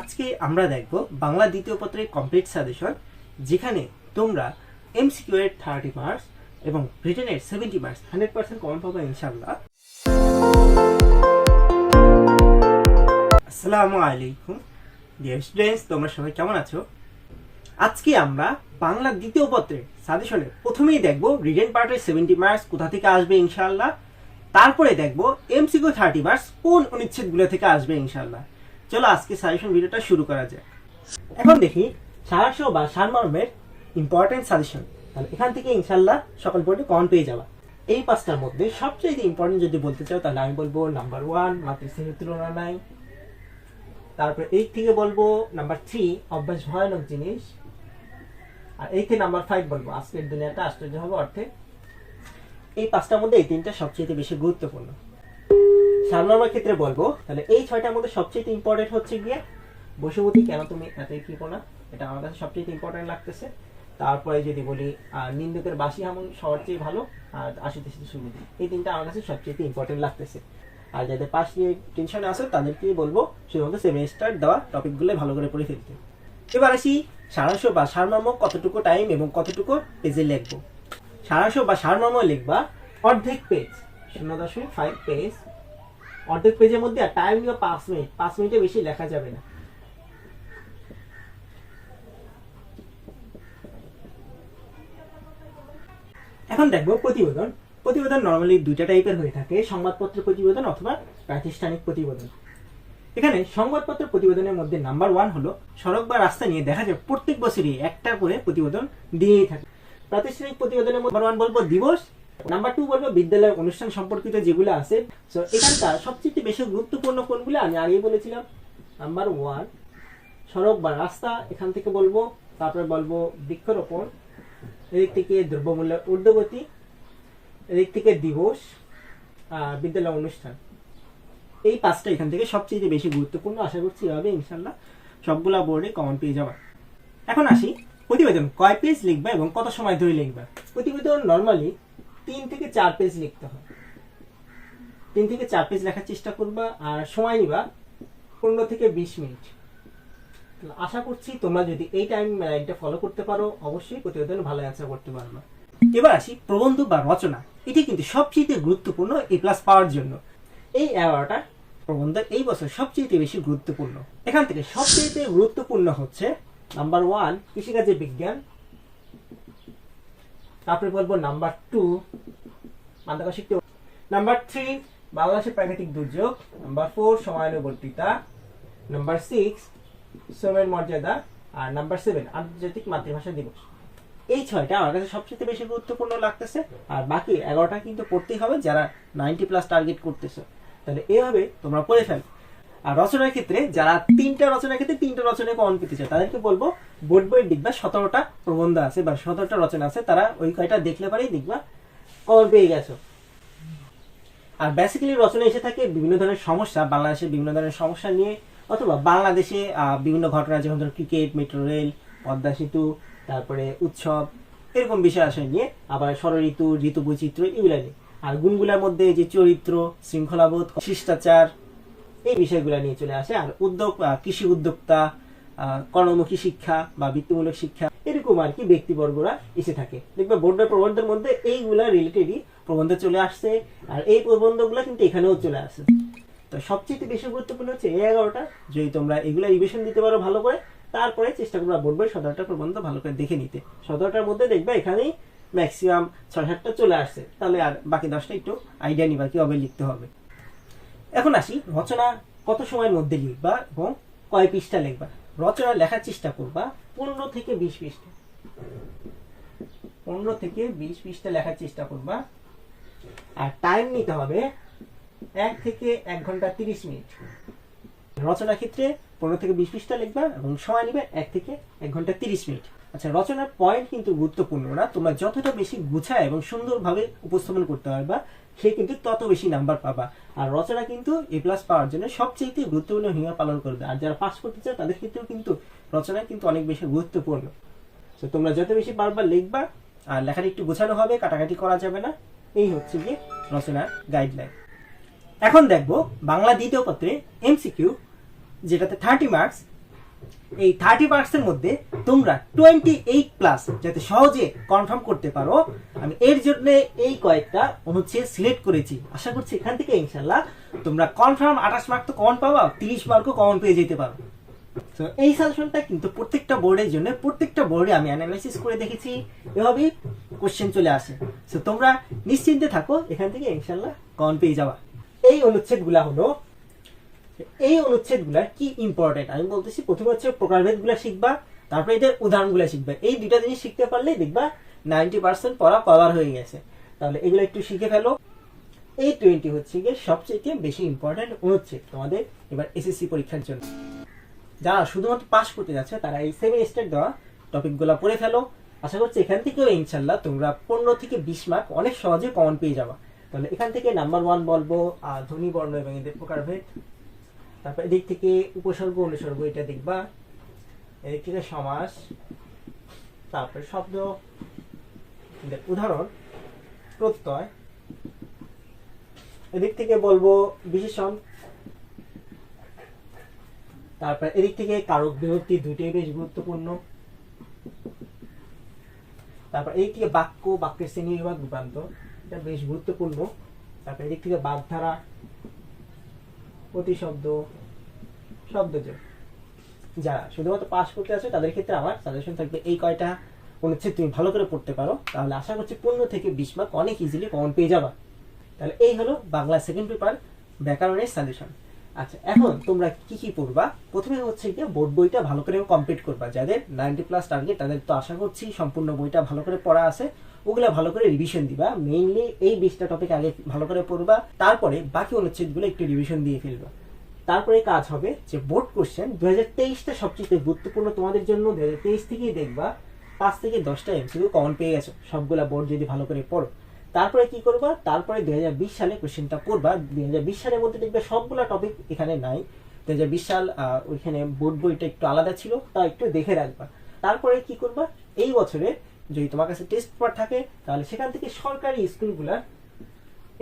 আজকে আমরা দেখব বাংলা দ্বিতীয় পত্রের কমপ্লিট সাজেশন যেখানে তোমরা এমসিকিউ এর থার্টি মার্কস এবং রিটেনের seventy marks hundred percent common পাবো ইনশাল্লাহ আসসালামু আলাইকুম। ডিয়ার স্টুডেন্টস তোমরা সবাই কেমন আছো? আজকে আমরা বাংলা দ্বিতীয় পত্রের সাজেশনে প্রথমেই দেখব রিটেন পার্টের সেভেন্টি মার্কস কোথা থেকে আসবে ইনশাল্লাহ তারপরে দেখব এমসিকিউ থার্টি মার্কস কোন অনুচ্ছেদগুলো থেকে আসবে ইনশাল্লাহ চলো আজকে সাজেশন ভিডিওটা শুরু করা যাক। এখন দেখি সারাংশ বা সারমর্মের ইম্পর্টেন্ট সাজেশন তাহলে এখান থেকে ইনশাল্লাহ সকল পয়েন্টে কমন পেয়ে যাবা। এই পাঁচটার মধ্যে সবচেয়ে ইম্পর্টেন্ট যদি বলতে চাও, তাহলে আমি বলব নাম্বার ওয়ান মাতৃশ্রেণীর তুলনা নাই। তারপর এই থেকে বলব নাম্বার থ্রি অভ্যাস ভয়ানক জিনিস। আর এই থেকে নাম্বার ফাইভ বলব, আজকের দুনিয়াটা আশ্চর্য হবে অর্থে। এই পাঁচটার মধ্যে এই তিনটা সবচেয়ে বেশি গুরুত্বপূর্ণ। সারমর্মের ক্ষেত্রে বলব, তাহলে এই ছয়টার মধ্যে সবচেয়ে ইম্পর্টেন্ট হচ্ছে গিয়ে বসুমতি কেন তুমি এতই কৃপো না? এটা আমার কাছে সবচেয়ে ইম্পর্টেন্ট লাগতেছে। তারপরে যদি বলি নিন্দুকের বাসি হামুন সবার চেয়ে ভালো, আর আশিতে সুবিধা এই তিনটা আমার কাছে সবচেয়ে ইম্পর্টেন্ট লাগতেছে। আর যাদের পাশ নিয়ে টেনশনে আছে তাদেরকে বলব, শুধুমাত্র সেমিস্টার দেওয়া টপিকগুলো ভালো করে পড়ে ফেলতে। এবার আসি, সারাংশ বা সারমর্ম কতটুকু টাইম এবং কতটুকু পেজে লিখব? সারাংশ বা সারমর্ম লিখবা অর্ধেক পেজ শূন্য দশমিক ফাইভ পেজ অর্ধেক পেজের মধ্যে আর টাইম নিয়ে পাঁচ মিনিট পাঁচ মিনিটে বেশি লেখা যাবে না। এখন দেখব প্রতিবেদন। প্রতিবেদন নর্মালি দুইটা টাইপের হয়ে থাকে সংবাদপত্র প্রতিবেদন অথবা প্রাতিষ্ঠানিক প্রতিবেদন। এখানে সংবাদপত্র প্রতিবেদনের মধ্যে নাম্বার ওয়ান হলো সড়ক বা রাস্তা নিয়ে দেখা যায় প্রত্যেক বছরই একটা করে প্রতিবেদন দিয়েই থাকে। প্রাতিষ্ঠানিক প্রতিবেদনের নাম্বার ওয়ান বলব দিবস নাম্বার টু বলব বিদ্যালয় অনুষ্ঠান সম্পর্কিত যেগুলো আছে। তো এখানকার সবচেয়ে বেশি গুরুত্বপূর্ণ কোনগুলো আমি আগেই বলেছিলাম। নাম্বার ওয়ান সড়ক বা রাস্তা, এখান থেকে বলব। তারপরে বলব বৃক্ষরোপণ। এদিক থেকে দ্রব্যমূল্যের ঊর্ধ্বগতি। এদিক থেকে দিবস আর বিদ্যালয় অনুষ্ঠান। এই পাঁচটা এখান থেকে সবচেয়ে বেশি গুরুত্বপূর্ণ, আশা করছি এভাবে ইনশাল্লাহ সবগুলা বোর্ডে কমন পেয়ে যাবে। এখন আসি প্রতিবেদন, কয় পেজ লিখবা এবং কত সময় ধরে লিখবা? প্রতিবেদন নর্মালি তিন থেকে চার পেজ লিখতে হয়। তিন থেকে চার পেজ লেখার চেষ্টা করবা আর সময় নিবা পনেরো থেকে বিশ মিনিট। আশা করছি তোমরা যদি এই টাইম লাইনটা ফলো করতে পারো, অবশ্যই প্রতিবেদন ভালো অ্যান্সার করতে পারবে। এবার আসি প্রবন্ধ বা রচনা। এটি কিন্তু সবচেয়ে গুরুত্বপূর্ণ এ প্লাস পাওয়ার জন্য। এই এগারোটা প্রবন্ধ এই বছর সবচেয়ে বেশি গুরুত্বপূর্ণ। এখান থেকে সবচেয়ে গুরুত্বপূর্ণ হচ্ছে নাম্বার ওয়ান কৃষিকাজের বিজ্ঞান তারপরে বলব নাম্বার টু মাদকাসক্তি নাম্বার থ্রি বাংলাদেশের প্রাকৃতিক দুর্যোগ। নাম্বার ফোর সময়ানুবর্তিতা। নাম্বার সিক্স শ্রমের মর্যাদা। আর নাম্বার সেভেন আন্তর্জাতিক মাতৃভাষা দিবস। এই ছয়টা আমার কাছে সবচেয়ে বেশি গুরুত্বপূর্ণ লাগতেছে। আর বাকি এগারোটা কিন্তু পড়তেই হবে যারা নাইনটি প্লাস টার্গেট করতেছে। তাহলে এভাবে তোমরা পড়ে ফেলো। রচনার ক্ষেত্রে, যারা তিনটা রচনার ক্ষেত্রে তিনটা রচনায় কমন পেতে চায়, তাদেরকে বলব, বোর্ড বই দেখবা সতেরোটা প্রবন্ধ আছে বা সতেরোটা রচনা আছে, তারা ওই কয়টা দেখলে পারেই দেখবা কমন পেয়ে গেছো। আর বেসিক্যালি রচনা এসে থাকে বিভিন্ন ধরনের সমস্যা বাংলাদেশের বিভিন্ন ধরনের সমস্যা নিয়ে, অথবা বাংলাদেশে বিভিন্ন ঘটনা যেমন ধরো ক্রিকেট মেট্রো রেল পদ্মা সেতু, তারপরে উৎসব, এরকম বিষয় আসে নিয়ে, আবার ষড়ঋতু ঋতু বৈচিত্র্য, এগুলো নিয়ে। আর গুণগুলোর মধ্যে যে চরিত্র, শৃঙ্খলাবোধ, শিষ্টাচার এই বিষয়গুলো নিয়ে চলে আসে। আর উদ্যোগ কৃষি উদ্যোক্তা কর্মমুখী শিক্ষা বা বৃত্তিমূলক শিক্ষা, এরকম আর কি ব্যক্তিবর্গরা এসে থাকে। দেখবে বোর্ডের প্রবন্ধের মধ্যে এইগুলা রিলেটেডই প্রবন্ধ চলে আসছে, আর এই প্রবন্ধগুলো কিন্তু এখানেও চলে আসে। তো সবচেয়ে বেশি গুরুত্বপূর্ণ হচ্ছে এই এগারোটা। যদি তোমরা এগুলো রিভিশন দিতে পারো ভালো করে, তারপরে চেষ্টা করবা বোর্ড বই সতেরোটা প্রবন্ধ ভালো করে দেখে নিতে। সতেরোটার মধ্যে দেখবে এখানেই ম্যাক্সিমাম ছয় সাতটা চলে আসছে। তাহলে আর বাকি দশটা একটু আইডিয়া নিবা কীভাবে লিখতে হবে। এখন আসি রচনা কত সময়ের মধ্যে লিখবা এবং কয় পৃষ্ঠা লিখবা? রচনা লেখার চেষ্টা করবা পনেরো থেকে বিশ পৃষ্ঠা। পনেরো থেকে বিশ পৃষ্ঠা লেখার চেষ্টা করবা। আর টাইম নিতে হবে এক থেকে এক ঘণ্টা তিরিশ মিনিট। রচনা ক্ষেত্রে পনেরো থেকে বিশ পৃষ্ঠা লিখবা এবং সময় নিবে এক থেকে এক ঘণ্টা তিরিশ মিনিট। আচ্ছা রচনার পয়েন্ট কিন্তু গুরুত্বপূর্ণ না। তোমরা যতটা বেশি গুছায় এবং সুন্দরভাবে উপস্থাপন করতে পারবা, সে কিন্তু তত বেশি নাম্বার পাবা। আর রচনা কিন্তু এ প্লাস পাওয়ার জন্য সবচেয়ে গুরুত্বপূর্ণ ভূমিকা পালন করবে। আর যারা পাস করতে চাও তাদের ক্ষেত্রেও কিন্তু রচনা কিন্তু অনেক বেশি গুরুত্বপূর্ণ। তো তোমরা যত বেশি পারবা লিখবা, আর লেখাটা একটু গোছানো হবে, কাটাকাটি করা যাবে না। এই হচ্ছে গিয়ে রচনার গাইডলাইন এখন দেখব বাংলা দ্বিতীয় পত্রে এমসিকিউ যেটাতে থার্টি মার্কস এই থার্টি মার্কসের মধ্যে তোমরা টোয়েন্টি এইট প্লাস যাতে সহজে কনফার্ম করতে পারো, আমি এর জন্য এই কয়েকটা অনুচ্ছেদ সিলেক্ট করেছি। আশা করছি এখান থেকে ইনশাল্লাহ তোমরা কনফার্ম আঠাশ মার্ক তো কমন পাবা, তিরিশ মার্কও কমন পেয়ে যেতে পারো। তো এই সাজেশনটা কিন্তু প্রত্যেকটা বোর্ডের জন্য, প্রত্যেকটা বোর্ডে আমি অ্যানালাইসিস করে দেখেছি। এভাবেই কোশ্চেন চলে আসে। তো তোমরা নিশ্চিন্তে থাকো, এখান থেকে ইনশাল্লাহ কমন পেয়ে যাবা। এই অনুচ্ছেদগুলা হলো এই অনুচ্ছেদগুলা কি ইম্পর্টেন্ট আমি বলতেছি প্রথমে হচ্ছে প্রকারভেদগুলা শিখবা, তারপরে এদের উদাহরণগুলো শিখবা। এই দুটা জিনিস শিখতে পারলেই দেখবা নাইনটি পার্সেন্ট পড়া কভার হয়ে গেছে। তাহলে এগুলো একটু শিখে ফেলো। এই টোয়েন্টি হচ্ছে গিয়ে সবচেয়ে বেশি ইম্পর্টেন্ট অনুচ্ছেদ। তোমাদের এবার এসএসসি পরীক্ষার জন্য। যারা শুধুমাত্র পাস করতে যাচ্ছে, তারা এই সেভেন স্টেট দেওয়া টপিকগুলো পড়ে ফেলো। আশা করছি এখান থেকেও ইনশাল্লাহ তোমরা পনেরো থেকে বিশ মার্ক অনেক সহজে কমন পেয়ে যাবা। তাহলে এখান থেকে নাম্বার ওয়ান বলব ধ্বনি বর্ণ এবং এদের প্রকারভেদ তারপর এদিক থেকে উপসর্গ, অনুসর্গ, এটা দেখবা। এদিক থেকে সমাস, তারপরে শব্দ। উদাহরণ, প্রত্যয়। এদিক থেকে বলব বিশেষণ। তারপর এদিক থেকে কারক বিভক্তি দুটোই বেশ গুরুত্বপূর্ণ। তারপর এদিক থেকে বাক্য, বাক্যের শ্রেণি বিভাগ রূপান্তর এটা বেশ গুরুত্বপূর্ণ। তারপর এদিক থেকে বাগধারা প্রতিশব্দ শব্দযোগ যারা শুধুমাত্র পাস করতে আছে তাদের ক্ষেত্রে আমার সাজেশন থাকবে এই কয়টা অনুচ্ছেদ তুমি ভালো করে পড়তে পারো। তাহলে আশা করছি পনেরো থেকে বিশ মার্ক অনেক ইজিলি কমন পেয়ে যাবা। তাহলে এই হলো বাংলা সেকেন্ড পেপার ব্যাকরণের সাজেশন আচ্ছা এখন তোমরা কি কি পড়বা? প্রথমে হচ্ছে কি বোর্ড বইটা ভালো করে কমপ্লিট করবা। যাদের নাইনটি প্লাস টার্গেট তাদের তো আশা করছি সম্পূর্ণ বইটা ভালো করে পড়া আছে। ওগুলা ভালো করে রিভিশন দিবা। মেইনলি এই বিশটা টপিক আগে ভালো করে পড়বা, তারপরে বাকি অনুচ্ছেদগুলো একটু রিভিশন দিয়ে ফেলবা। তারপরে কাজ হবে যে বোর্ড কোশ্চেন দু হাজার তেইশটা সবচেয়ে গুরুত্বপূর্ণ তোমাদের জন্য দু হাজার তেইশ থেকেই দেখবা পাঁচ থেকে দশটা এমসিকিউ কমন পেয়ে গেছো। সবগুলা বোর্ড যদি ভালো করে পড়ো। তারপরে কি করবা? তারপরে দুই হাজার বিশ সালে কোশ্চেনটা হাজার বিশ সালের মধ্যে দেখবে সবগুলা টপিক এখানে নাই। দুই হাজার বিশ সাল ওইখানে বোর্ড বইটা একটু আলাদা ছিল, তা একটু দেখে রাখবা। তারপরে কি করবা? এই বছরে যদি তোমার কাছে টেস্ট পেপার থাকে, তাহলে সেখান থেকে সরকারি স্কুলগুলা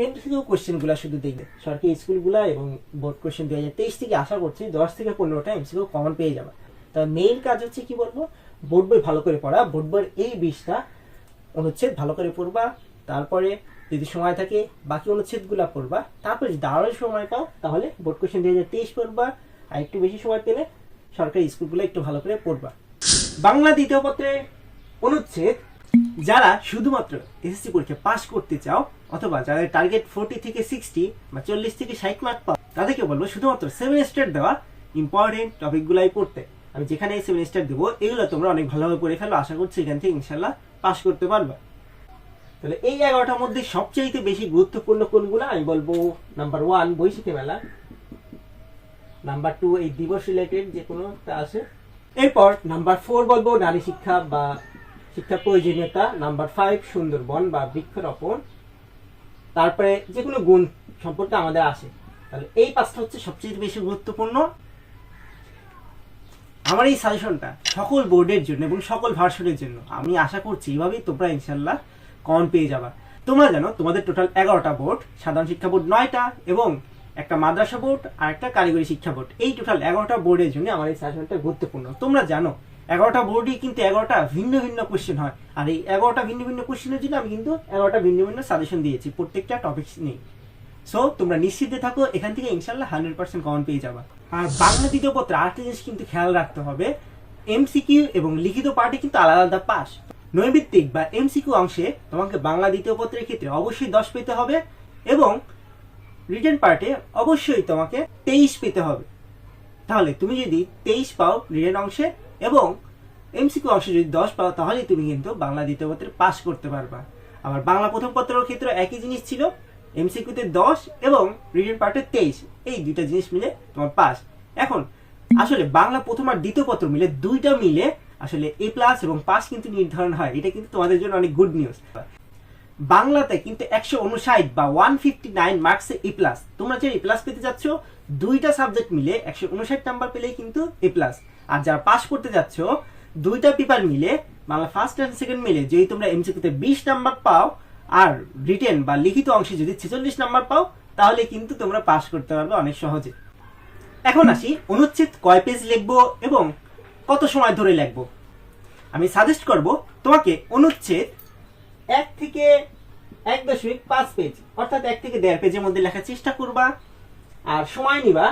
এমসিকিউ কোশ্চেনগুলো শুধু দেখবে। সরকারি স্কুলগুলা এবং বোর্ড কোশ্চেন দুই হাজার তেইশ থেকে আশা করছি দশ থেকে পনেরোটা এমসিকিউ কমন পেয়ে যাবে। তা মেইন কাজ হচ্ছে কি বলব? বোর্ড বই ভালো করে পড়া। বোর্ড বইয়ের এই বিষটা অনুচ্ছেদ ভালো করে পড়বা। তারপরে যদি সময় থাকে, বাকি অনুচ্ছেদগুলো পড়বা। তারপরে যদি আরও সময় পাও, তাহলে বোর্ড কোশ্চেন দুই হাজার তেইশ পড়বা। আর একটু বেশি সময় পেলে সরকারি স্কুলগুলো একটু ভালো করে পড়বা। বাংলা দ্বিতীয় পত্রে অনুচ্ছেদ, যারা শুধুমাত্র এসএসসি পরীক্ষা পাশ করতে চাও, অথবা যাদের টার্গেট ফোর্টি থেকে সিক্সটি বা চল্লিশ থেকে ষাট মার্ক পাও, তাদেরকে বলব শুধুমাত্র সেভেন স্টার দেওয়া ইম্পর্টেন্ট টপিকগুলাই পড়তে। আমি যেখানে সেভেন স্টার দেবো, এগুলো তোমরা অনেক ভালোভাবে পড়ে ফেলো, আশা করছি এখান থেকে ইনশাল্লাহ পাশ করতে পারবে। তাহলে এই এগারোটার মধ্যে সবচেয়ে বেশি গুরুত্বপূর্ণ কোনগুলো? আমি বলব নাম্বার ওয়ান বৈশাখী মেলা। নাম্বার টু এই দিবস রিলেটেড যে কোনো একটা আছে। এরপর নাম্বার ফোর বলব নারী শিক্ষা বা শিক্ষার প্রয়োজনীয়তা নাম্বার ফাইভ সুন্দরবন বা বৃক্ষরোপণ। তারপরে যে কোনো গুণ সম্পর্কে আমাদের আসে। তাহলে এই পাঁচটা হচ্ছে সবচেয়ে বেশি গুরুত্বপূর্ণ। আমার এই সাজেশনটা সকল বোর্ডের জন্য এবং সকল ভার্সনের জন্য। আমি আশা করছি এইভাবেই তোমরা ইনশাল্লাহ কমন পেয়ে যাবা। তোমরা জানো, তোমাদের টোটাল এগারোটা বোর্ড সাধারণ শিক্ষা বোর্ড নয়টা এবং একটা মাদ্রাসা বোর্ড আর একটা কারিগরি শিক্ষা বোর্ড এই টোটাল এগারোটা বোর্ডের জন্য আমার এই সাজেশনটা গুরুত্বপূর্ণ। তোমরা জানো এগারোটা বোর্ডই কিন্তু এগারোটা ভিন্ন ভিন্ন কোশ্চেন হয়। আর এই এগারোটা ভিন্ন ভিন্ন কোশ্চেনের জন্য আমি কিন্তু এগারোটা ভিন্ন ভিন্ন সাজেশন দিয়েছি, প্রত্যেকটা টপিক্স নিয়ে। সো তোমরা নিশ্চিন্তে থাকো, এখান থেকে ইনশাল্লাহ হান্ড্রেড পার্সেন্ট কমন পেয়ে যাবা। আর বাংলা দ্বিতীয় পত্রে আরেকটা জিনিস কিন্তু খেয়াল রাখতে হবে এমসিকিউ এবং লিখিত পার্টে কিন্তু আলাদা আলাদা পাস নৈমিত্তিক বা এমসিকিউ অংশে তোমাকে বাংলা দ্বিতীয় পত্রের ক্ষেত্রে অবশ্যই দশ পেতে হবে এবং রিটেন পার্টে অবশ্যই তোমাকে তেইশ পেতে হবে। তাহলে তুমি যদি তেইশ পাও রিটেন অংশে এবং এমসিকিউ অংশে যদি দশ পাও, তাহলেই তুমি কিন্তু বাংলা দ্বিতীয় পত্রে পাস করতে পারবা। আবার বাংলা প্রথম পত্রের ক্ষেত্রে একই জিনিস ছিল এমসিকিউতে দশ এবং রিটেন পার্টে তেইশ। এই দুইটা জিনিস মিলে তোমার পাস এখন, আসলে বাংলা প্রথম আর দ্বিতীয় পত্র মিলে দুইটা মিলে আসলে এ প্লাস এবং পাস কিন্তু নির্ধারণ হয়। এটা কিন্তু তোমাদের জন্য অনেক গুড নিউজ বাংলাতে কিন্তু একশো উনষাট বা ওয়ান ফিফটি নাইন মার্কসে এ প্লাস তোমরা যে এ প্লাস পেতে যাচ্ছ, দুইটা সাবজেক্ট মিলে একশো উনষাট নাম্বার পেলেই কিন্তু এ প্লাস আর যারা পাস করতে যাচ্ছ, দুইটা পেপার মিলে, বাংলা ফার্স্ট অ্যান্ড সেকেন্ড মিলে, যদি তোমরা এমসিকিউতে বিশ নাম্বার পাও, আর রিটেন বা লিখিত অংশে যদি ছেচল্লিশ নাম্বার পাও, তাহলে কিন্তু তোমরা পাস করতে পারবে অনেক সহজে। এখন আসি, অনুচ্ছেদ কয় পেজ লিখব এবং কত সময় ধরে লিখব? আমি সাজেস্ট করব, তোমাকে অনুচ্ছেদ এক থেকে এক দশমিক পাঁচ পেজ, অর্থাৎ এক থেকে দেড় পেজের মধ্যে লেখার চেষ্টা করবা। আর সময় নিবা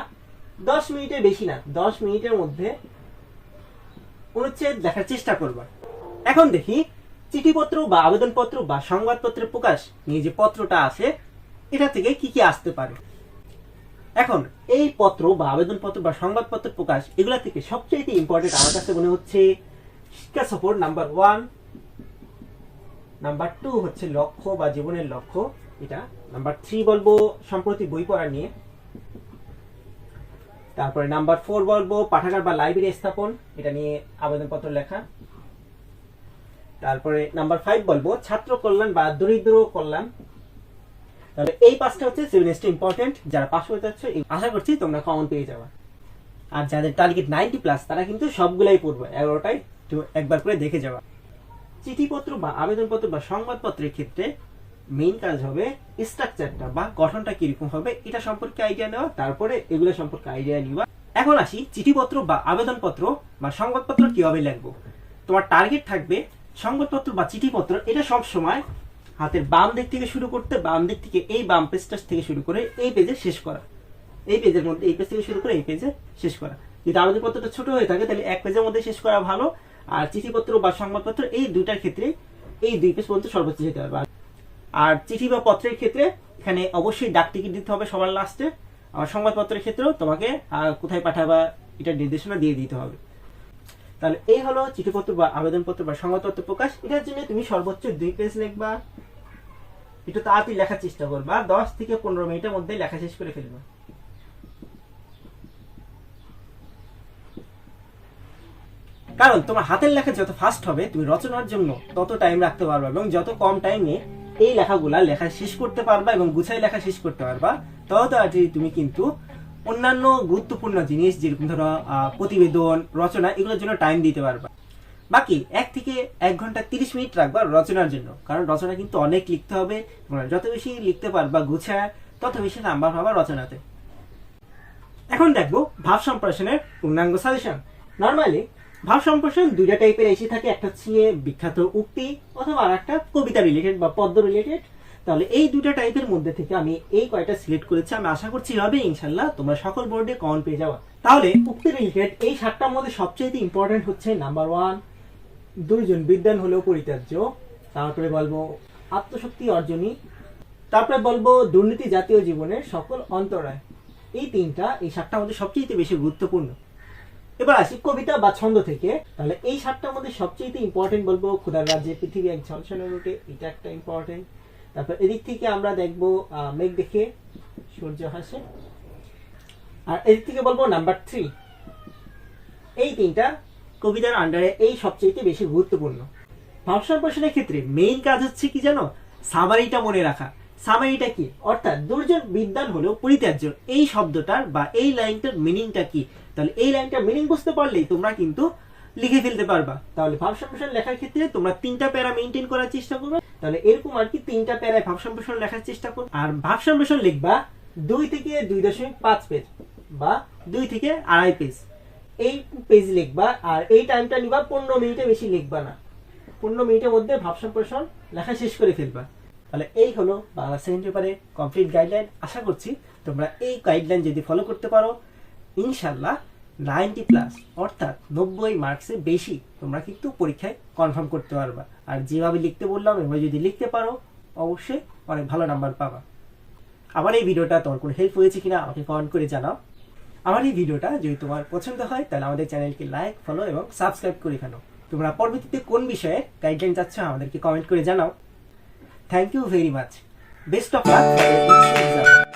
দশ মিনিটের বেশি না, দশ মিনিটের মধ্যে অনুচ্ছেদ লেখার চেষ্টা করবা। এখন দেখি চিঠিপত্র বা আবেদনপত্র বা সংবাদপত্রের প্রকাশ নিয়ে যে পত্রটা আছে, এটা থেকে কি কি আসতে পারে? এখন এই পত্র বা আবেদনপত্র বা সংবাদপত্র প্রকাশ, এগুলা থেকে সবচেয়ে ইম্পর্টেন্ট আমার কাছে মনে হচ্ছে শিক্ষা সফর নাম্বার ওয়ান নাম্বার টু হচ্ছে লক্ষ্য বা জীবনের লক্ষ্য। এটা নাম্বার থ্রি বলব সম্প্রতি বই পড়া নিয়ে। তারপরে নাম্বার ফোর বলব পাঠাগার বা লাইব্রেরি স্থাপন। এটা নিয়ে আবেদনপত্র লেখা। তারপরে নাম্বার ফাইভ বলব ছাত্র কল্যাণ বা দরিদ্র কল্যাণ। তাহলে এই পাঁচটা হচ্ছে সিভিনেসটা ইম্পর্টেন্ট যারা পাস করতে যাচ্ছ আশা করছি তোমরা কমন পেয়ে যাবে। আর যাদের টার্গেট নাইনটি প্লাস তারা কিন্তু সবগুলাই পড়বে। এগারোটাই একবার করে দেখে যাওয়া চিঠিপত্র বা আবেদনপত্র বা সংবাদপত্রের ক্ষেত্রে মেইন কাজ হবে স্ট্রাকচারটা বা গঠনটা কীরকম হবে, এটা সম্পর্কে আইডিয়া নেওয়া, তারপরে এগুলো সম্পর্কে আইডিয়া নিবা এখন আসি চিঠিপত্র বা আবেদনপত্র বা সংবাদপত্র কীভাবে লিখব? তোমার টার্গেট থাকবে সংবাদপত্র বা চিঠিপত্র, এটা সব সময় হাতের বাম দিক থেকে শুরু করতে, বাম দিক থেকে এই বাম পেজটা থেকে শুরু করে এই পেজে শেষ করা। এই পেজের মধ্যে এই পেজ থেকে শুরু করে এই পেজে শেষ করা। যদি আবেদনপত্রটা ছোট হয়ে থাকে, তাহলে এক পেজের মধ্যে শেষ করা ভালো। আর চিঠিপত্র বা সংবাদপত্র এই দুইটার ক্ষেত্রে এই দুই পেজ পর্যন্ত সর্বোচ্চ যেতে হবে আর চিঠি বা পত্রের ক্ষেত্রে এখানে অবশ্যই ডাক টিকিট দিতে হবে সবার লাস্টে আর সংবাদপত্রের ক্ষেত্রেও তোমাকে কোথায় পাঠাবা, এটার নির্দেশনা দিয়ে দিতে হবে। তাহলে এই হলো চিঠিপত্র বা আবেদনপত্র বা সংবাদপত্র প্রকাশ। এটার জন্য তুমি সর্বোচ্চ দুই পেজ লিখবা। একটু তাড়াতাড়ি লেখার চেষ্টা করবা। দশ থেকে পনেরো মিনিটের মধ্যে লেখা শেষ করে ফেলবা। কারণ তোমার হাতের লেখা যত ফাস্ট হবে, তুমি রচনার জন্য তত টাইম রাখতে পারবে এবং যত কম টাইমে এই লেখাগুলা লেখা শেষ করতে পারবা এবং গুছাই লেখা শেষ করতে পারবা, তত তাড়াতাড়ি তুমি কিন্তু অন্যান্য গুরুত্বপূর্ণ জিনিস যেরকম ধরো প্রতিবেদন, রচনা, এগুলোর জন্য টাইম দিতে পারবা। বাকি এক থেকে এক ঘণ্টা তিরিশ মিনিট রাখবা রচনার জন্য। কারণ রচনা কিন্তু অনেক লিখতে হবে যত বেশি লিখতে পারবা গুছায়, তত বেশি নাম্বার পাবা রচনাতে। এখন দেখব ভাব সম্প্রসারণের পূর্ণাঙ্গ সাজেশন নর্মালি ভাব সম্প্রসারণ দুইটা টাইপের এসে থাকে, একটা হচ্ছে বিখ্যাত উক্তি অথবা আর একটা কবিতা রিলেটেড বা পদ্ম রিলেটেড তাহলে এই দুটা টাইপের মধ্যে থেকে আমি এই কয়টা সিলেক্ট করেছি। আমি আশা করছি হবে ইনশাল্লাহ তোমরা সকল বোর্ডে কমন পেয়ে যাওয়া তাহলে উক্তি রিলেটেড এই সাতটার মধ্যে সবচেয়ে ইম্পর্টেন্ট হচ্ছে নাম্বার ওয়ান দুইজন বিদ্যান হলেও পরিত্যাজ্য। তারপরে বলব আত্মশক্তি অর্জনী। তারপরে বলব দুর্নীতি জাতীয় জীবনের সকল অন্তরায়। এই তিনটা এই সাতটার মধ্যে সবচেয়ে বেশি গুরুত্বপূর্ণ। এবার আসি কবিতা বা ছন্দ থেকে। তাহলে এই সাতটার মধ্যে সবচেয়ে ইম্পর্টেন্ট বলব ক্ষুদার রাজ্যে পৃথিবী এক ঝলসানো রুটে, এটা একটা ইম্পর্টেন্ট তারপর এদিক থেকে আমরা দেখব মেঘ দেখে সূর্য হাসে। আর এদিক থেকে বলব নাম্বার থ্রি এই তিনটা কবিতার আন্ডারে এই সবচেয়ে বেশি গুরুত্বপূর্ণ। ভাব সম্প্রসারণের ক্ষেত্রে মেইন কাজ হচ্ছে কি জানো? সামারিটা মনে রাখা। সামারিটা কি? অর্থাৎ দুর্জন বিদ্যান হলেও পরিত্যাজ্য। এই শব্দটার বা এই লাইনটার মিনিংটা কি? তাহলে এই লাইনটার মিনিং বুঝতে পারলেই তোমরা কিন্তু লিখে ফেলতে পারবা। তাহলে ভাব সম্প্রসারণ লেখার ক্ষেত্রে তোমরা তিনটা প্যারা মেনটেন করার চেষ্টা করবে। তাহলে এরকম আর কি তিনটা প্যারায় ভাব সম্প্রসারণ লেখার চেষ্টা করবে আর ভাব সম্প্রসারণ লিখবা দুই থেকে দুই দশমিক পাঁচ পেজ বা দুই থেকে আড়াই পেজ। এই পেজ লিখবা আর এই টাইমটা নিবা পনেরো মিনিটে বেশি লিখবা না। পনেরো মিনিটের মধ্যে ভাব সম্প্রসারণ লেখা শেষ করে ফেলবা। তাহলে এই হলো বাংলা সেকেন্ড পেপারে কমপ্লিট গাইডলাইন আশা করছি তোমরা এই গাইডলাইন যদি ফলো করতে পারো ইনশাল্লাহ নাইনটি প্লাস অর্থাৎ নব্বই মার্কসে বেশি তোমরা কিন্তু পরীক্ষায় কনফার্ম করতে পারবা। আর যেভাবে লিখতে বললাম, এভাবে যদি লিখতে পারো, অবশ্যই অনেক ভালো নাম্বার পাবা। আমার এই ভিডিওটা তোমার কোনো হেল্প হয়েছে কিনা আমাকে কমেন্ট করে জানাও। আমার এই ভিডিওটা যদি তোমার পছন্দ হয়, তাহলে আমাদের চ্যানেলকে লাইক ফলো এবং সাবস্ক্রাইব করে ফেলো। তোমরা পরবর্তীতে কোন বিষয়ে গাইডলাইন চাচ্ছ আমাদেরকে কমেন্ট করে জানাও। Thank you very much best of luck